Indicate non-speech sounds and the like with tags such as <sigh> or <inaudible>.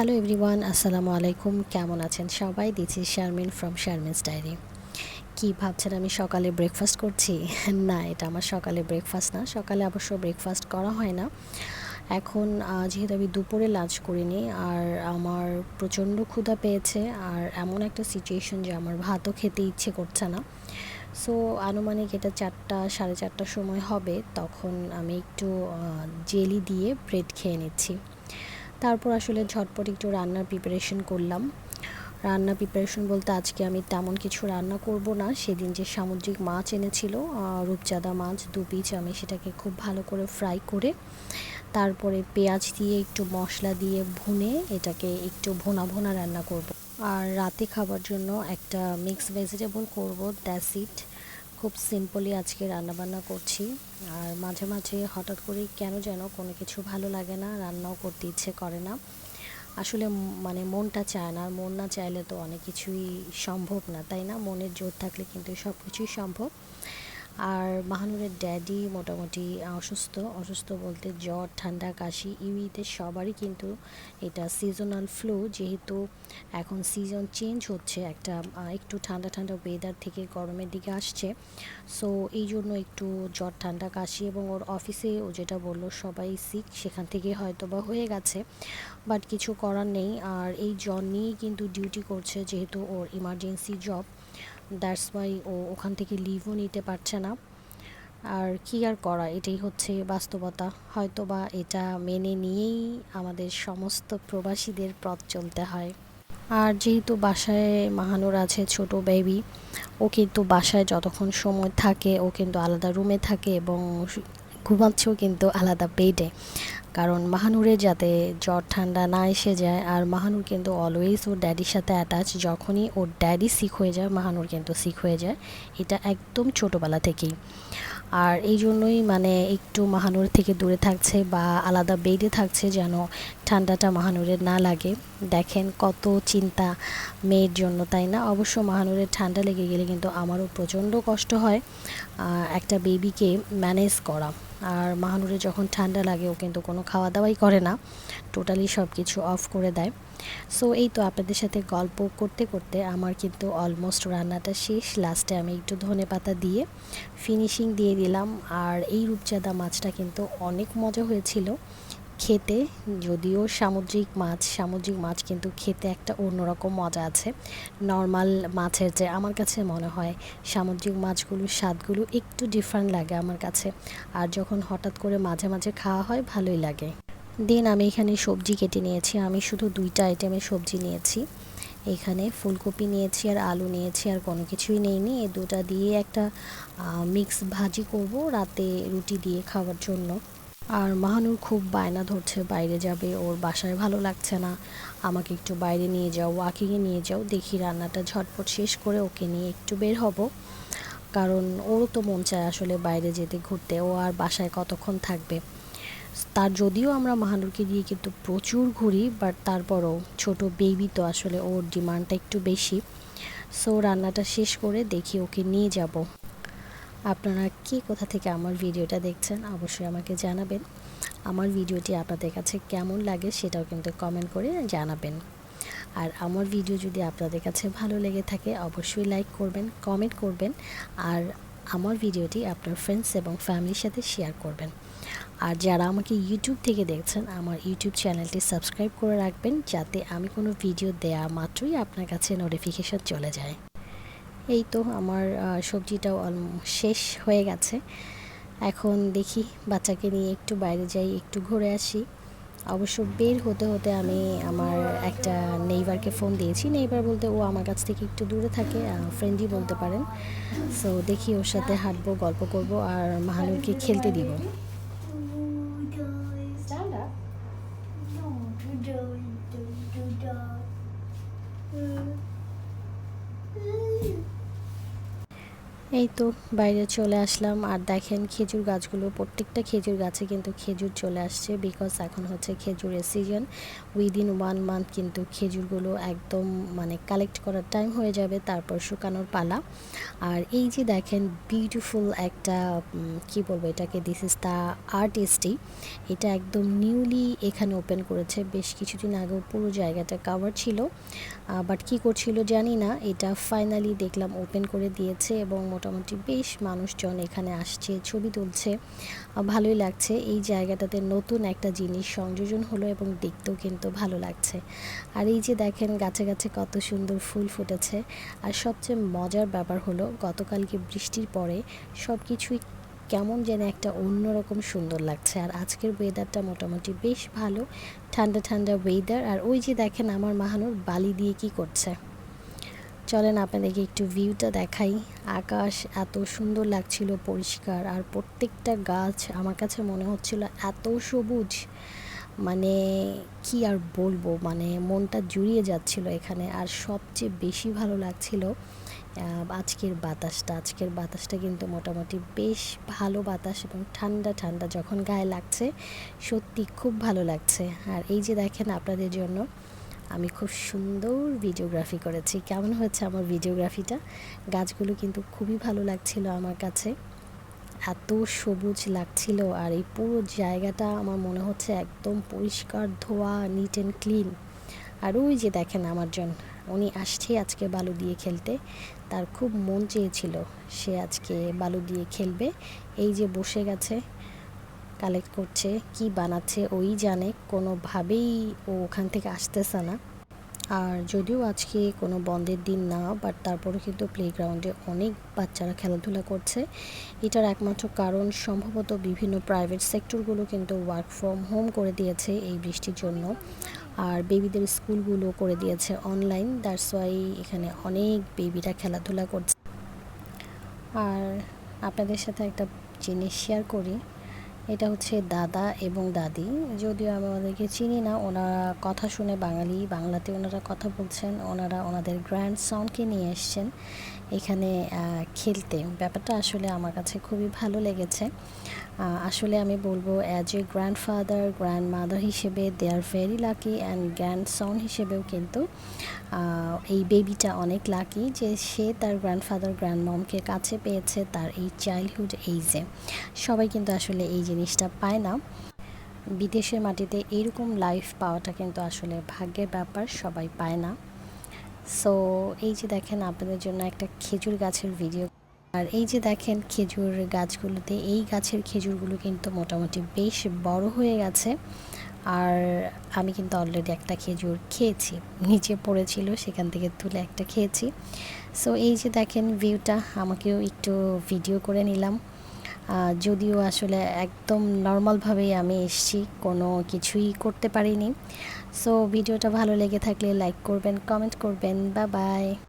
Hello everyone আসসালামু আলাইকুম কেমন আছেন সবাই? দিচ্ছি শারমিন ফ্রম শারমিনস ডায়েরি কি ভাবছেন আমি সকালে ব্রেকফাস্ট করছি? <laughs> না, এটা আমার সকালে ব্রেকফাস্ট না। সকালে অবশ্য ব্রেকফাস্ট করা হয় না। এখন যেহেতু আমি দুপুরে লাঞ্চ করিনি, আর আমার প্রচণ্ড ক্ষুধা পেয়েছে, আর এমন একটা সিচুয়েশন যে আমার ভাতও খেতে ইচ্ছে করছে না। সো আনুমানিক এটা চারটা, সাড়ে চারটার সময় হবে। তখন আমি একটু জেলি দিয়ে ব্রেড খেয়ে নিচ্ছি। তারপর আসলে ঝটপট একটু রান্নার প্রিপারেশন করলাম। রান্না প্রিপারেশন বলতে আজকে আমি তেমন কিছু রান্না করব না। সেদিন যে সামুদ্রিক মাছ এনেছিল আহ, রূপচাঁদা মাছ দু পিচ আমি সেটাকে খুব ভালো করে ফ্রাই করে তারপরে পেঁয়াজ দিয়ে একটু মশলা দিয়ে ভুনে এটাকে একটু ভোনা ভোনা রান্না করব। আর রাতে খাবার জন্য একটা মিক্স ভেজিটেবল করব দ্যাটস ইট খুব সিম্পলি আজকে রান্নাবান্না করছি। আর মাঝে মাঝে হঠাৎ করে কেন যেন কোনো কিছু ভালো লাগে না, রান্নাও করতে ইচ্ছে করে না। আসলে মানে মনটা চায় না, আর মন না চাইলে তো অনেক কিছুই সম্ভব না, তাই না? মনের জোর থাকলে কিন্তু সব কিছুই সম্ভব। আর মাহানুরের ড্যাডি মোটামুটি অসুস্থ অসুস্থ বলতে জ্বর, ঠান্ডা, কাশি, ইউইতে সবারই কিন্তু এটা সিজনাল ফ্লু যেহেতু এখন সিজন চেঞ্জ হচ্ছে, একটা একটু ঠান্ডা ঠান্ডা ওয়েদার থেকে গরমের দিকে আসছে। সো এই জন্য একটু জ্বর, ঠান্ডা, কাশি এবং ওর অফিসে ও যেটা বলল, সবাই সিক সেখান থেকে হয়তো বা হয়ে গেছে। বাট কিছু করার নেই, আর এই জ্বর নিয়েই কিন্তু ডিউটি করছে, যেহেতু ওর ইমার্জেন্সি জব দ্যাটস ওয়াই ও ওখান থেকে লিভও নিতে পারছে না। আর কি আর করা? এটাই হচ্ছে বাস্তবতা। হয়তো বা এটা মেনে নিয়েই আমাদের সমস্ত প্রবাসীদের পথ চলতে হয়। আর যেহেতু বাসায় মাহানুর আছে ছোট বেবি ও কিন্তু বাসায় যতক্ষণ সময় থাকে, ও কিন্তু আলাদা রুমে থাকে এবং ঘুমাচ্ছেও কিন্তু আলাদা বেডে কারণ মাহানুরের যাতে জ্বর ঠান্ডা না এসে যায়, আর মাহানুর কিন্তু অলওয়েজ ওর ড্যাডির সাথে অ্যাটাচ যখনই ওর ড্যাডি সিক হয়ে যায়, মাহানুর কিন্তু সিক হয়ে যায়। এটা একদম ছোটোবেলা থেকেই। আর এই জন্যই মানে একটু মাহানুর থেকে দূরে থাকছে বা আলাদা বেডে থাকছে যেন ঠান্ডাটা মাহানুরের না লাগে। দেখেন কত চিন্তা মেয়ের জন্য, তাই না? অবশ্য মাহানুরের ঠান্ডা লেগে গেলে কিন্তু আমারও প্রচণ্ড কষ্ট হয় একটা বেবিকে ম্যানেজ করা। আর মাহানুরে যখন ঠান্ডা লাগে, ও কিন্তু কোনো খাওয়া দাওয়াই করে না। টোটালি সব কিছু অফ করে দেয়। সো এই তো আপনাদের সাথে গল্প করতে করতে আমার কিন্তু অলমোস্ট রান্নাটা শেষ। লাস্টে আমি একটু ধনে পাতা দিয়ে ফিনিশিং দিয়ে দিলাম। আর এই রূপচাঁদা মাছটা কিন্তু অনেক মজা হয়েছিল। খেতে, যদিও সামুদ্রিক মাছ সামুদ্রিক মাছ কিন্তু খেতে একটা অন্যরকম মজা আছে। নর্মাল মাছের যে আমার কাছে মনে হয়, সামুদ্রিক মাছগুলোর স্বাদগুলো একটু ডিফারেন্ট লাগে আমার কাছে। আর যখন হঠাৎ করে মাঝে মাঝে খাওয়া হয়, ভালোই লাগে। দিন আমি এখানে সবজি কেটে নিয়েছি। আমি শুধু দুইটা আইটেমের সবজি নিয়েছি। এখানে ফুলকপি নিয়েছি আর আলু নিয়েছি আর কোনো কিছুই নেইনি। এই দুটা দিয়ে একটা মিক্স ভাজি করব রাতে রুটি দিয়ে খাওয়ার জন্য। আর মাহানুর খুব বায়না ধরছে, বাইরে যাবে, ওর বাসায় ভালো লাগছে না। আমাকে একটু বাইরে নিয়ে যাও, ওয়াকিংয়ে নিয়ে যাও, দেখি রান্নাটা ঝটপট শেষ করে ওকে নিয়ে একটু বের হব। কারণ ওরও তো মন চায় আসলে বাইরে যেতে ঘুরতে, ও আর বাসায় কতক্ষণ থাকবে। তার যদিও আমরা মাহানুরকে দিয়ে কিন্তু প্রচুর ঘুরি বাট তারপরও ছোট বেবি তো আসলে ওর ডিমান্ডটা একটু বেশি। সো রান্নাটা শেষ করে দেখি ওকে নিয়ে যাব। আপনারা কে কোথা থেকে আমার ভিডিওটা দেখছেন, অবশ্যই আমাকে জানাবেন। আমার ভিডিওটি আপনাদের কাছে কেমন লাগে সেটাও কিন্তু কমেন্ট করে জানাবেন। আর আমার ভিডিও যদি আপনাদের কাছে ভালো লেগে থাকে, অবশ্যই লাইক করবেন কমেন্ট করবেন, আর আমার ভিডিওটি আপনার ফ্রেন্ডস এবং ফ্যামিলির সাথে শেয়ার করবেন। আর যারা আমাকে ইউটিউব থেকে দেখছেন, আমার ইউটিউব চ্যানেলটি সাবস্ক্রাইব করে রাখবেন, যাতে আমি কোনো ভিডিও দেয়া মাত্রই আপনার কাছে নোটিফিকেশন চলে যায়। এই তো আমার সবজিটাও শেষ হয়ে গেছে। এখন দেখি বাচ্চাকে নিয়ে একটু বাইরে যাই, একটু ঘুরে আসি। অবশ্য বের হতে হতে আমি আমার একটা নেইবারকে ফোন দিয়েছি। নেইবার বলতে ও আমার কাছ থেকে একটু দূরে থাকে ফ্রেন্ডই বলতে পারেন। সো দেখি ওর সাথে হাঁটবো, গল্প করব আর মাহানুরকে খেলতে দিব। Stand এই তো, বাইরে চলে আসলাম। আর দেখেন খেজুর গাছগুলো, প্রত্যেকটা খেজুর গাছে কিন্তু খেজুর চলে আসছে বিকজ এখন হচ্ছে খেজুরের সিজন উইদিন ওয়ান মান্থ কিন্তু খেজুরগুলো একদম মানে কালেক্ট করার টাইম হয়ে যাবে, তারপর শুকানোর পালা। আর এই যে দেখেন বিউটিফুল একটা কি বলব এটাকে? দিস ইজ দ্য আর্টিস্টই এটা একদম নিউলি এখানে ওপেন করেছে। বেশ কিছুদিন আগেও পুরো জায়গাটা কাভার ছিল। বাট কি করছিল জানি না। এটা ফাইনালি দেখলাম ওপেন করে দিয়েছে এবং মোটামুটি বেশ মানুষজন এখানে আসছে, ছবি তুলছে। ভালোই লাগছে। এই জায়গাটাতে নতুন একটা জিনিস সংযোজন হলো এবং দেখতেও কিন্তু ভালো লাগছে। আর এই যে দেখেন, গাছে গাছে কত সুন্দর ফুল ফুটেছে। আর সবচেয়ে মজার ব্যাপার হলো, গতকালকে বৃষ্টির পরে সব কিছুই কেমন যেন একটা অন্যরকম সুন্দর লাগছে। আর আজকের ওয়েদারটা মোটামুটি বেশ ভালো। ঠান্ডা ঠান্ডা ওয়েদার আর ওই যে দেখেন, আমার মাহানুর বালি দিয়ে কি করছে। চলেন আপনাদেরকে একটু ভিউটা দেখাই। আকাশ এত সুন্দর লাগছিল পরিষ্কার আর প্রত্যেকটা গাছ আমার কাছে মনে হচ্ছিল এত সবুজ। মানে কি আর বলব মানে মনটা জুড়িয়ে যাচ্ছিল এখানে। আর সবচেয়ে বেশি ভালো লাগছিল আজকের বাতাসটা। আজকের বাতাসটা কিন্তু মোটামুটি বেশ ভালো বাতাস এবং ঠান্ডা ঠান্ডা যখন গায়ে লাগছে, সত্যি খুব ভালো লাগছে। আর এই যে দেখেন আপনাদের জন্য আমি খুব সুন্দর ভিডিওগ্রাফি করেছি। কেমন হয়েছে আমার ভিডিওগ্রাফিটা গাছগুলো কিন্তু খুবই ভালো লাগছিল আমার কাছে। এত সবুজ লাগছিল আর এই পুরো জায়গাটা আমার মনে হচ্ছে একদম পরিষ্কার ধোয়া নিট অ্যান্ড ক্লিন আর ওই যে দেখেন আমার জন উনি আসছে আজকে বালু দিয়ে খেলতে। তার খুব মন চেয়েছিল সে আজকে বালু দিয়ে খেলবে। এই যে বসে গেছে কালেক্ট করছে, কি বানাচ্ছে, ওই জানে, কোনোভাবেই ও ওখান থেকে আসতেছে না। আর যদিও আজকে কোনো বন্ধের দিন না বাট তারপরে কিন্তু প্লেগ্রাউন্ডে অনেক বাচ্চারা খেলাধুলা করছে। এটার একমাত্র কারণ সম্ভবত বিভিন্ন প্রাইভেট সেক্টরগুলো কিন্তু ওয়ার্ক ফ্রম হোম করে দিয়েছে এই বৃষ্টির জন্য। আর বেবিদের স্কুলগুলো করে দিয়েছে অনলাইন দ্যাটস ওয়াই এখানে অনেক বেবিরা খেলাধুলা করছে। আর আপনাদের সাথে একটা জিনিস শেয়ার করি এটা হচ্ছে দাদা এবং দাদি। যদিও আমি ওনাদেরকে চিনি না, ওনারা কথা শুনে বাঙালি, বাংলাতে ওনারা কথা বলছেন, ওনারা ওনাদের গ্র্যান্ড সাউন্ডকে নিয়ে এসছেন এখানে খেলতে। ব্যাপারটা আসলে আমার কাছে খুবই ভালো লেগেছে। আসলে আমি বলব as a grandfather grandmother হিসেবে they are very lucky and grandson হিসেবেও কিন্তু এই বেবিটা অনেক লাকি যে সে তার গ্র্যান্ডফাদার গ্র্যান্ড মমকে কাছে পেয়েছে তার এই চাইল্ডহুড এইজে সবাই কিন্তু আসলে এই জিনিসটা পায় না। বিদেশের মাটিতে এরকম লাইফ পাওয়াটা কিন্তু আসলে ভাগ্যের ব্যাপার, সবাই পায় না। সো এই যে দেখেন আপনাদের জন্য একটা খেজুর গাছের ভিডিও আর এই যে দেখেন খেজুর গাছগুলোতে, এই গাছের খেজুরগুলো কিন্তু মোটামুটি বেশ বড় হয়ে গেছে। আর আমি কিন্তু অলরেডি একটা খেজুর খেয়েছি। নিচে পড়েছিল, সেখান থেকে তুলে একটা খেয়েছি। সো এই যে দেখেন ভিউটা আমাকেও একটু ভিডিও করে নিলাম। যদিও আসলে একদম নর্মালভাবেই আমি এসছি, কোনো কিছুই করতে পারিনি। সো ভিডিওটা ভালো লেগে থাকলে লাইক করবেন কমেন্ট করবেন। বা বাই